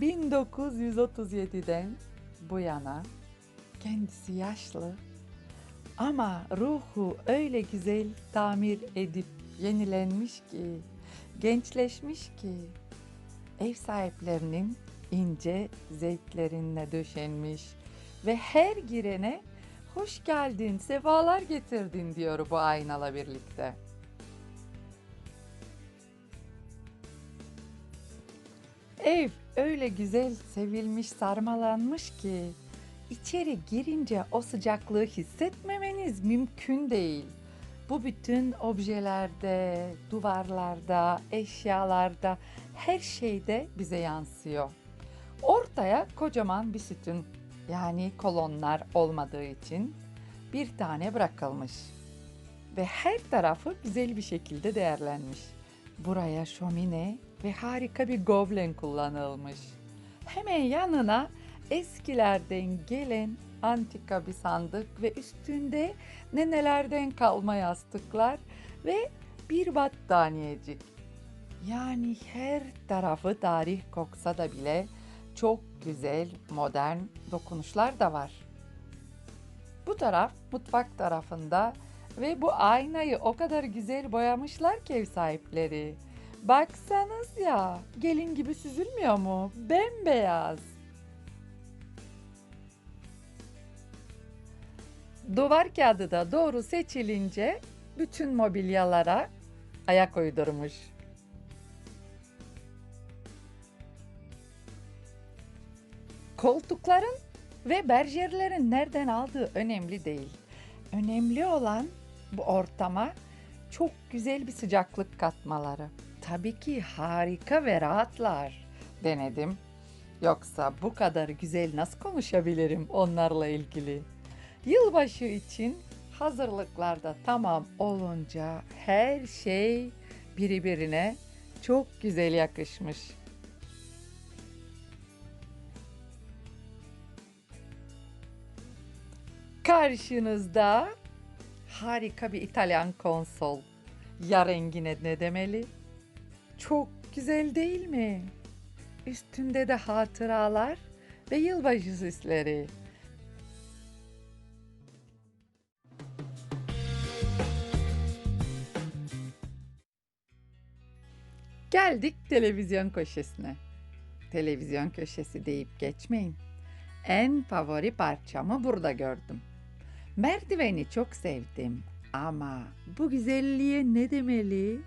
1937'den bu yana kendisi yaşlı ama ruhu öyle güzel tamir edip yenilenmiş ki, gençleşmiş ki ev sahiplerinin ince zevklerine döşenmiş ve her girene hoş geldin, sefalar getirdin diyor bu aynala birlikte. Ev öyle güzel sevilmiş, sarmalanmış ki içeri girince o sıcaklığı hissetmemeniz mümkün değil. Bu bütün objelerde, duvarlarda, eşyalarda, her şeyde bize yansıyor. Ortaya kocaman bir sütun yani kolonlar olmadığı için bir tane bırakılmış. Ve her tarafı güzel bir şekilde değerlenmiş. Buraya şömine ve harika bir goblen kullanılmış. Hemen yanına eskilerden gelen antika bir sandık ve üstünde nenelerden kalma yastıklar ve bir battaniyecik. Yani her tarafı tarih koksa da bile çok güzel modern dokunuşlar da var. Bu taraf mutfak tarafında ve bu aynayı o kadar güzel boyamışlar ki ev sahipleri. Baksanız ya, gelin gibi süzülmüyor mu? Bembeyaz. Duvar kağıdı da doğru seçilince bütün mobilyalara ayak uydurmuş. Koltukların ve berjerlerin nereden aldığı önemli değil. Önemli olan bu ortama çok güzel bir sıcaklık katmaları. Tabii ki harika ve rahatlar. Denedim. Yoksa bu kadar güzel nasıl konuşabilirim onlarla ilgili? Yılbaşı için hazırlıklarda tamam olunca her şey birbirine çok güzel yakışmış. Karşınızda harika bir İtalyan konsol. Ya rengine ne demeli? Çok güzel değil mi? Üstünde de hatıralar ve yılbaşı süsleri. Geldik televizyon köşesine. Televizyon köşesi deyip geçmeyin. En favori parçamı burada gördüm. Merdiveni çok sevdim ama bu güzelliğe ne demeli?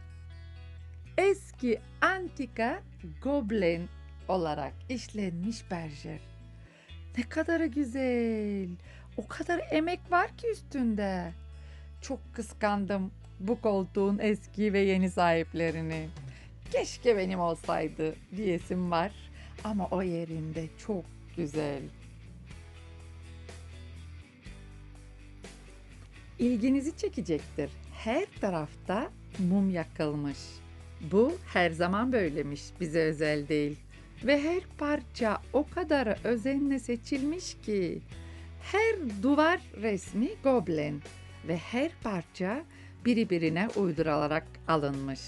Eski antika goblen olarak işlenmiş berjer. Ne kadar güzel. O kadar emek var ki üstünde. Çok kıskandım bu koltuğun eski ve yeni sahiplerini. Keşke benim olsaydı diyesim var ama o yerinde çok güzel. İlginizi çekecektir. Her tarafta mum yakılmış. Bu her zaman böylemiş, bize özel değil. Ve her parça o kadar özenle seçilmiş ki her duvar resmi goblen ve her parça birbirine uydurularak alınmış.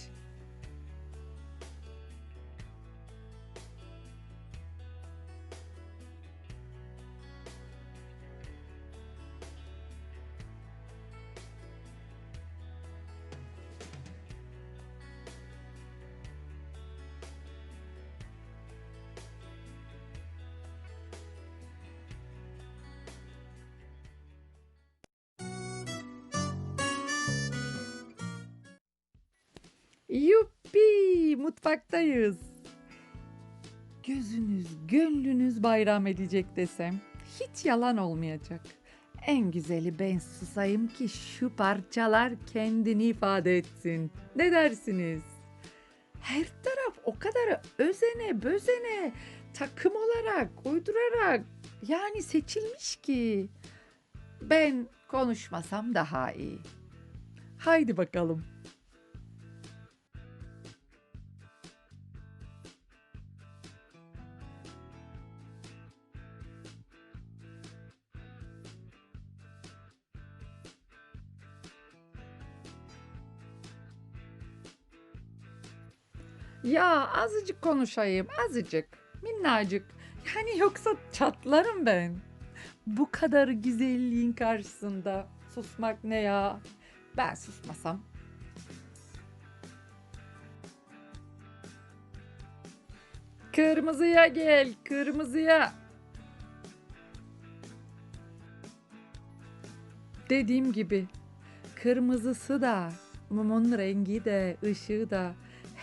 Yuppi! Mutfaktayız. Gözünüz, gönlünüz bayram edecek desem hiç yalan olmayacak. En güzeli ben susayım ki şu parçalar kendini ifade etsin. Ne dersiniz? Her taraf o kadar özene, bözene, takım olarak, uydurarak yani seçilmiş ki. Ben konuşmasam daha iyi. Haydi bakalım. Ya azıcık konuşayım, azıcık. Minnacık. Yani yoksa çatlarım ben. Bu kadar güzelliğin karşısında susmak ne ya? Ben susmasam. Kırmızıya gel, kırmızıya. Dediğim gibi kırmızısı da, mumun rengi de, ışığı da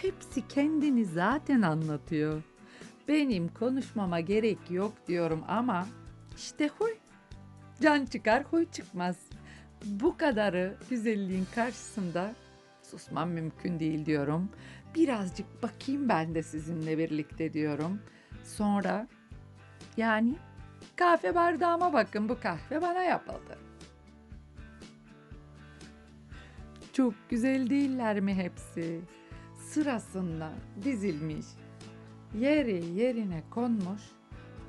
hepsi kendini zaten anlatıyor. Benim konuşmama gerek yok diyorum ama işte huy. Can çıkar huy çıkmaz. Bu kadarı güzelliğin karşısında susmam mümkün değil diyorum. Birazcık bakayım ben de sizinle birlikte diyorum. Sonra yani kahve bardağıma bakın bu kahve bana yapıldı. Çok güzel değiller mi hepsi? Sırasında dizilmiş, yeri yerine konmuş.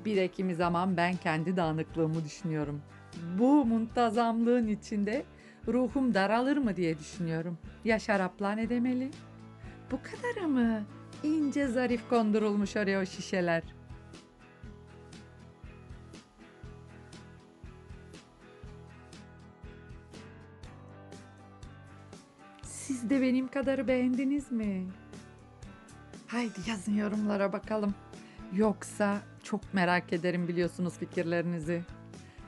Bir ekimi zaman ben kendi dağınıklığımı düşünüyorum. Bu muntazamlığın içinde ruhum daralır mı diye düşünüyorum. Ya şaraplar ne demeli? Bu kadar mı? İnce zarif kondurulmuş oraya o şişeler. Siz de benim kadarı beğendiniz mi? Haydi yazın yorumlara bakalım. Yoksa çok merak ederim biliyorsunuz fikirlerinizi.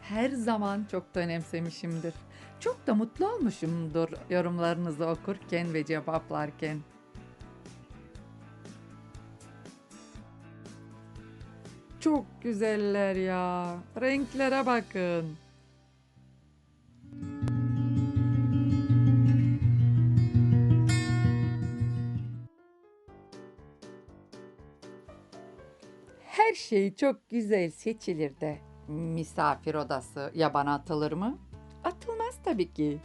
Her zaman çok da önemsemişimdir. Çok da mutlu olmuşumdur yorumlarınızı okurken ve cevaplarken. Çok güzeller ya. Renklere bakın. Şey çok güzel seçilir de misafir odası yabana atılır mı? Atılmaz tabii ki.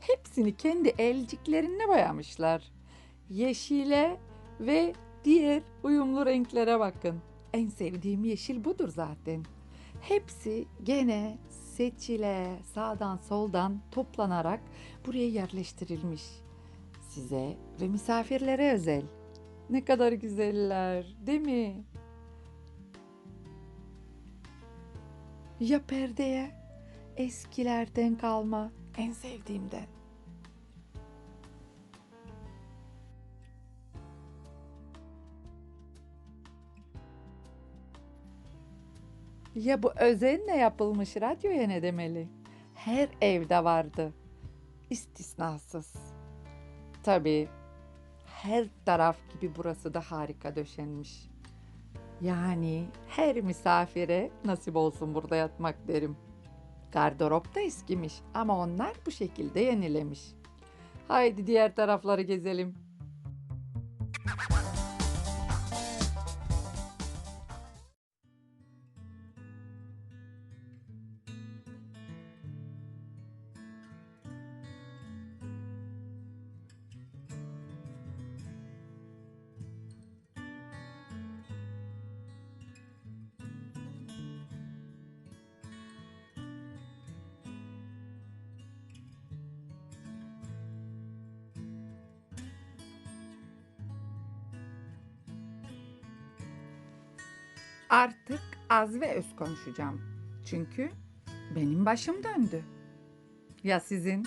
Hepsini kendi elciklerine boyamışlar. Yeşile ve diğer uyumlu renklere bakın. En sevdiğim yeşil budur zaten. Hepsi gene seçile sağdan soldan toplanarak buraya yerleştirilmiş. Size ve misafirlere özel. Ne kadar güzeller, değil mi? Ya perdeye? Eskilerden kalma, en sevdiğimden. Ya bu özenle yapılmış radyoya ne demeli? Her evde vardı. İstisnasız. Tabii her taraf gibi burası da harika döşenmiş. Yani her misafire nasip olsun burada yatmak derim. Gardırop da eskimiş ama onlar bu şekilde yenilemiş. Haydi diğer tarafları gezelim. Artık az ve öz konuşacağım. Çünkü benim başım döndü. Ya sizin?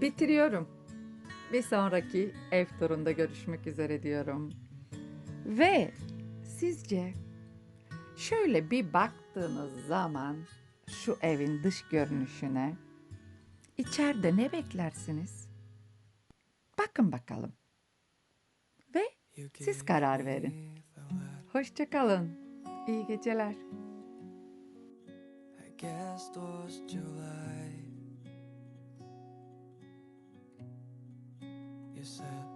Bitiriyorum. Bir sonraki ev turunda görüşmek üzere diyorum. Ve sizce şöyle bir baktığınız zaman şu evin dış görünüşüne içeride ne beklersiniz? Bak Bakın bakalım. Ve siz karar verin. Hoşça kalın. İyi geceler. I guess was July. Said